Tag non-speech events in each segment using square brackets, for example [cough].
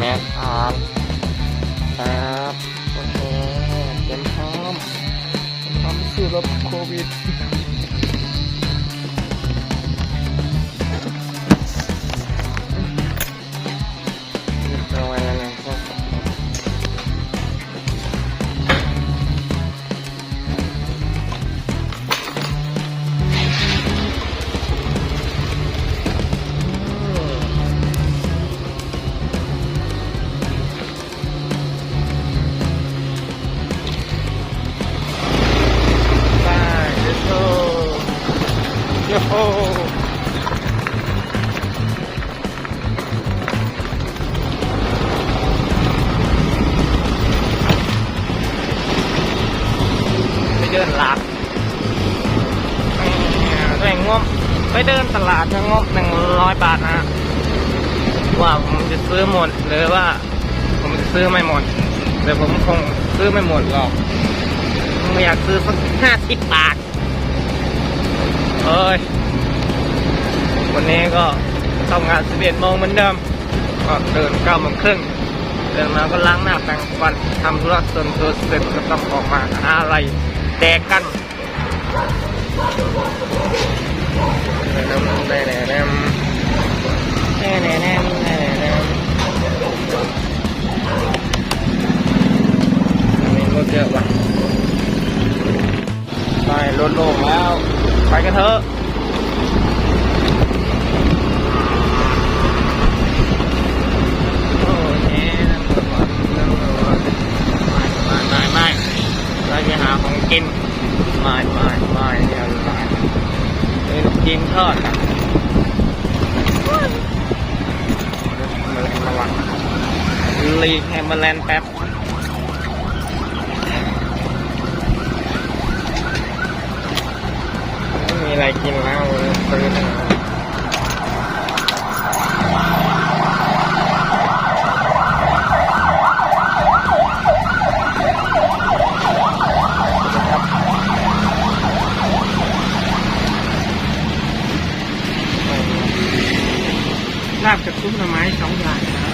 แมสพร้อมครับโอเคเตรียมพร้อมเตรียมพร้อมสู้รบโควิด ไปเดินตลาดงบหนึ่งร้อยบาทนะว่าผมจะซื้อหมดหรือว่า ผมจะซื้อไม่หมดแต่ผมคงซื้อไม่หมดหรอกไม่อยากซื้อสักห้าสิบบาทเอ้ยวันนี้ก็ทำงานสิบเอ็ดโมงเหมือนเดิมก็เดินเก้าโมงครึ่งเดินมาก็ล้างหน้าแปรงฟันทำธุระส่วนตัวเสร็จก็ต้องออกมาหาอะไรแดกกัน น้ำแน่แน่แน่แน่แน่แน่แน่แน่มีรถเยอะว่ะไปรถโล่งแล้ว ไปกันเถอะโอ้ยน้ำมันน้ำมันไม่ไม่ไม่ไม่เราจะหาของกินไม่ไม่ไม่เนี่ยอะไร นี่ลูกชิ้นทอดอะมาระวังลีกแฮมเบอร์แลนด์แป๊บไม่มีอะไรกินแล้วซื้อ ลาบกับซุปหน่อไม้สองอย่างนะ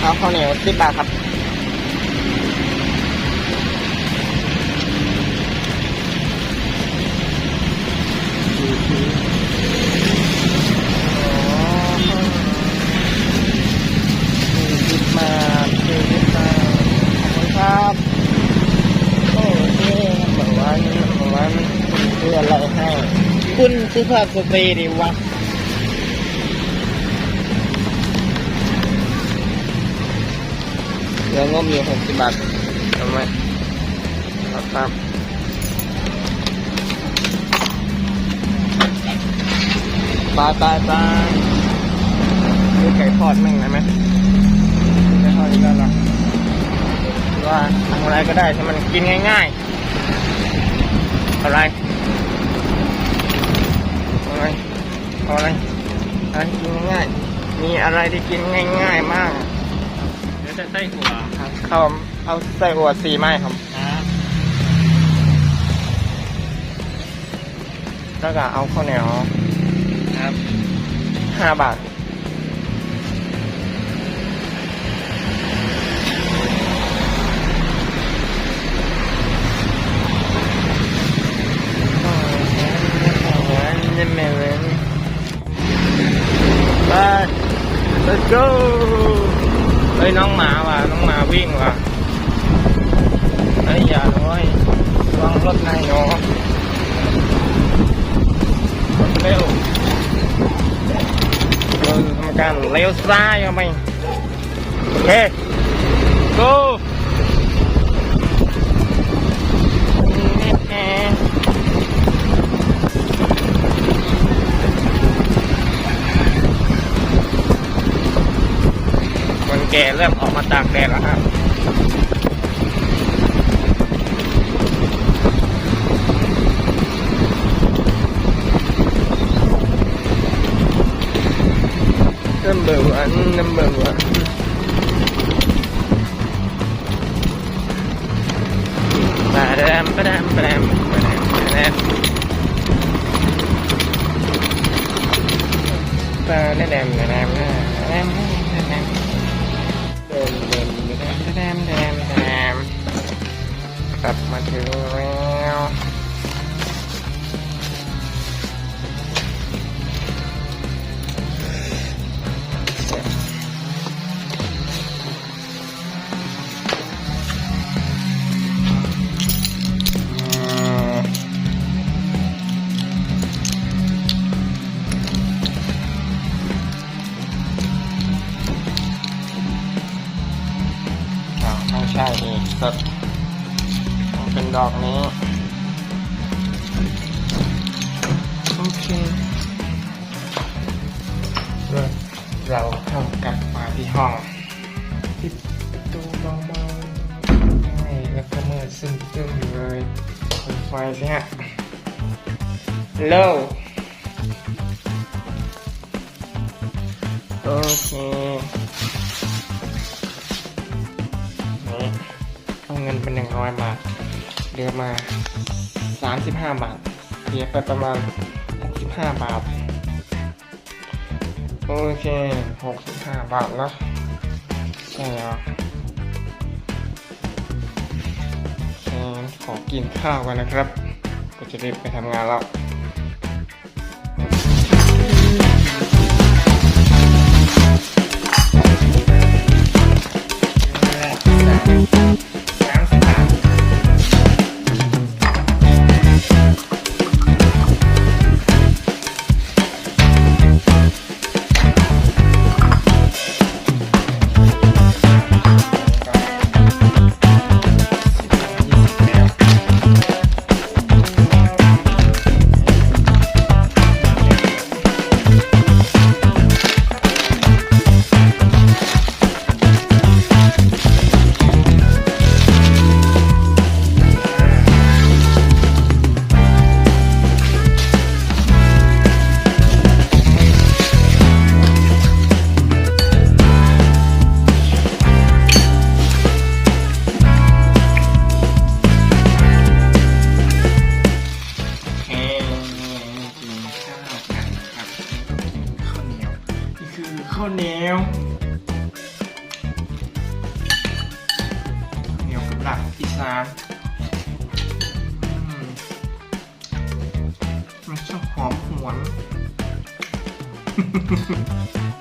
เอาข้าวเหนียวสิบบาทครับ คุณซื้อผ้าสตรีดิวะเหลืองบอยู่หกสิบบาททำไมครับครับไปไปไปซื้อไก่ทอดแม่งได้ไหมไม่ค่อยได้หรอว่าทำอะไรก็ได้ที่มันกินง่ายๆอะไรเอาอะไรอะไรกินง่ายๆมีอะไรที่กินง่าย ๆ มากเดี๋ยวจะไส้หัวครับเขาเอาไส้อั่วสีไม้ครับ ครับแล้วก็เอาข้าวเหนียวครับห้าบาทไป let's go เฮ้ยน้องหมาว่ะน้องหมาวิ่งว่ะเฮ้ยอย่าเลยระวังรถน lên let's go. Đây nón màu và nón màu viên và bây giờ thôi con lốt này nó leo rồi mình cần leo xa cho mình ok. Go. ดดแล้วครับ number one number one ปะดามปะดามปะดามปะดามปะดามปะดามปะดามปะดามปะดามปะดามปะดามปะดามปะดามปะดามปะดามปะดาม up material. ฮัลโอเคนี่เอาเงินเป็นหนึ่งร้อยบาทเหลือมาสามสิบห้าบาทเสียไปประมาณหกสิบห้าบาท โอเคหกสิบห้าบาทแล้วใช่แล้วขอกินข้าวกันนะครับ ก็จะรีบไปทำงานแล้ว you. Música [laughs]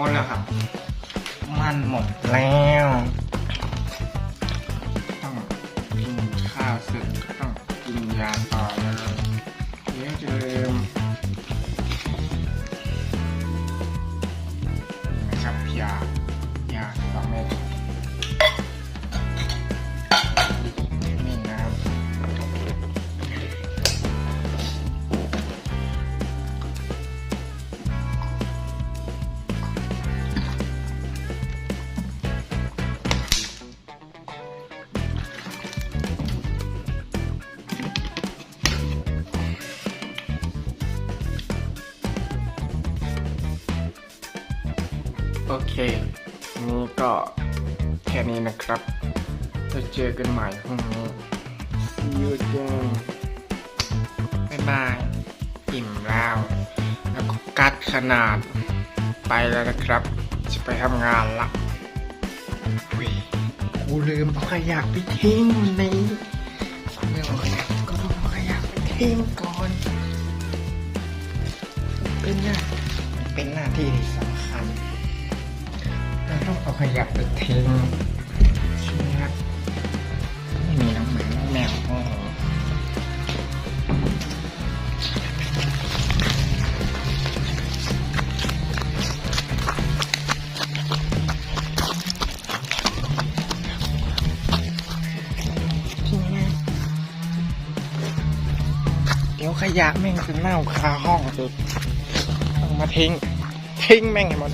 มดแล้วครับ มันหมดแล้ว โอเค นี่ก็แค่นี้นะครับจะเจอกันใหม่พรุ่งนี้ See you again บ๊ายบาย อิ่มแล้ว แล้วก็กัดขนาด ไปแล้วนะครับ จะไปทำงานละเว้ยกูลืมเอาขยะไปทิ้งในเมื่อเอาขยะก็ต้องเอาขยะไปทิ้งก่อน เป็นไงมันเป็นหน้าที่ที่สำคัญ เราต้องเอาขยะไปทิ้งใช่ไหมครับไม่มีน้องหมาน้องแมวโอ้โหทิ้งนะเดี๋ยวขยะแม่งจะเน่าคาห้องอีกต้องมาทิ้ง ทิ้งแม่งให้หมด